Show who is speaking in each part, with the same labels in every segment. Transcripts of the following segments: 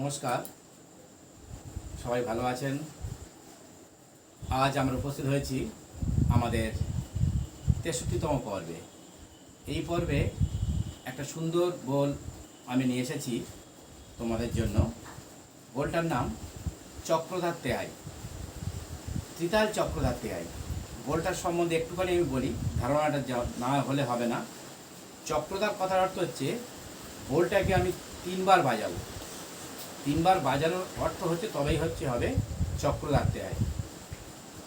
Speaker 1: নমস্কার। সবাই ভালো আছেন? আজ আমরা উপস্থিত হয়েছি আমাদের তেষট্টিতম পর্বে। এই পর্বে একটা সুন্দর বোল আমি নিয়ে এসেছি তোমাদের জন্য। বোলটার নাম চক্রধার তেহাই ত্রিতাল চক্রধার তেহাই বোলটার সম্বন্ধে একটুখানি আমি বলি, ধারণাটা না হলে হবে না। চক্রধার কথার অর্থ হচ্ছে বোলটাকে আমি তিনবার বাজাবো। তিনবার বাজানোর অর্থ হচ্ছে তবেই হচ্ছে হবে চক্র রাখতে হয়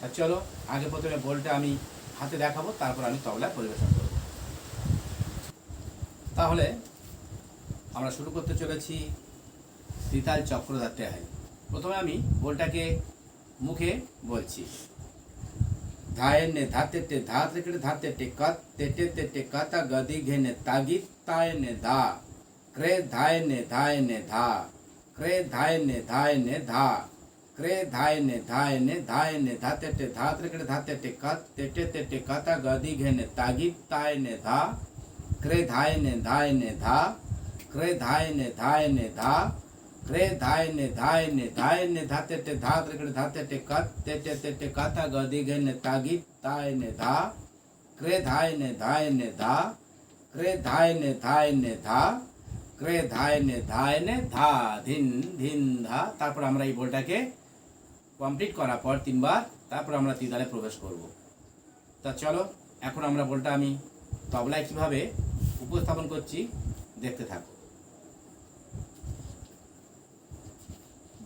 Speaker 1: আর চলো, আগে প্রথমে বলটা আমি হাতে দেখাবো, তারপর আমি তবলায় পরিবেশন করব। তাহলে, আমরা শুরু করতে চলেছি তিতাল চক্র রাখতে হয় প্রথমে আমি বলটাকে মুখে বলছি। ধায়ে নে ধাতে টে ধাত রেখে ধাতে টে তেটে তেটে কাতা গদি ঘেনে তাগিত তায় নে ধা ক্রে ধায় নে ধায় নে ধা। ক্রে ধায় নে ধায় নে ধা ক্রে ধায় নে ধায় নে ধায় নে ধাতে টে ধাত রেখে ধাতে টে কাত তেটে তেটে কাতা গদি ঘেনে তাগিত তায় নে ধা ক্রে ধায় নে ধায় নে ধা ক্রে ধায় নে ধায় নে ধা ক্রে ধায় নে ধায় নে ধায় নে ধাতে টে ধাত রেখে ধাতে টে কাত তেটে ক্রে ধায় নে ধায় নে ধা, ধিন ধিন, ধা। তারপর আমরা এই বলটাকে কমপ্লিট করার পর তিনবার তারপর আমরা তিদালে প্রবেশ করব। তা চলো, এখন আমরা বলটা আমি তবলায় কীভাবে উপস্থাপন করছি দেখতে থাকো।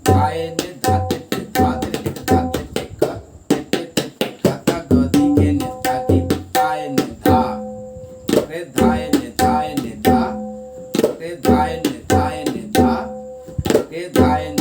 Speaker 1: ধায় নে ধায় নে ধায় নে ধা ধায়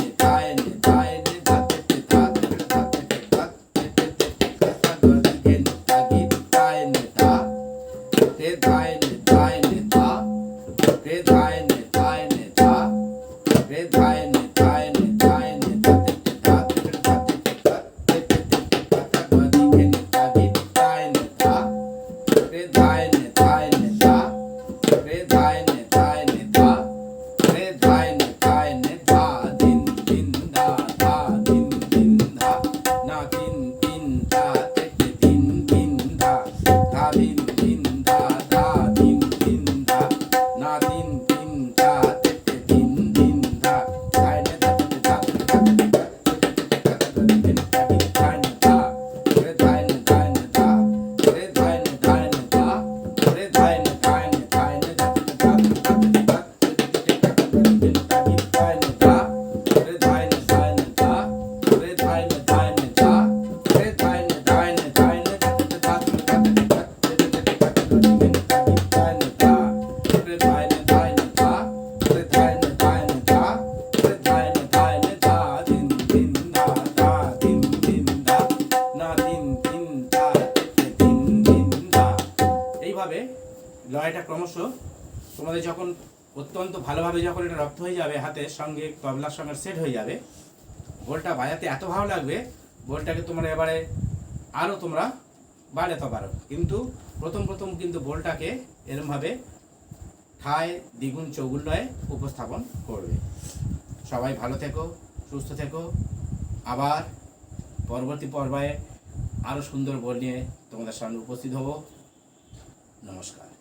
Speaker 1: এইভাবে ক্রমশ তোমাদের যখন অত্যন্ত ভালোভাবে যখন এটা রপ্ত হয়ে যাবে হাতের সঙ্গে তবলার সঙ্গে সেট হয়ে যাবে, বলটা বাজাতে এত ভালো লাগবে, বলটাকে তোমরা এবারে আরও তোমরা বাড়াতে পারো। কিন্তু প্রথম প্রথম কিন্তু বলটাকে এরমভাবে ঠায় দ্বিগুণ চৌগুণ নয় উপস্থাপন করবে। সবাই ভালো থেকো, সুস্থ থেকো। আবার পরবর্তী পর্বে আরও সুন্দর বল নিয়ে তোমাদের সামনে উপস্থিত হব। নমস্কার।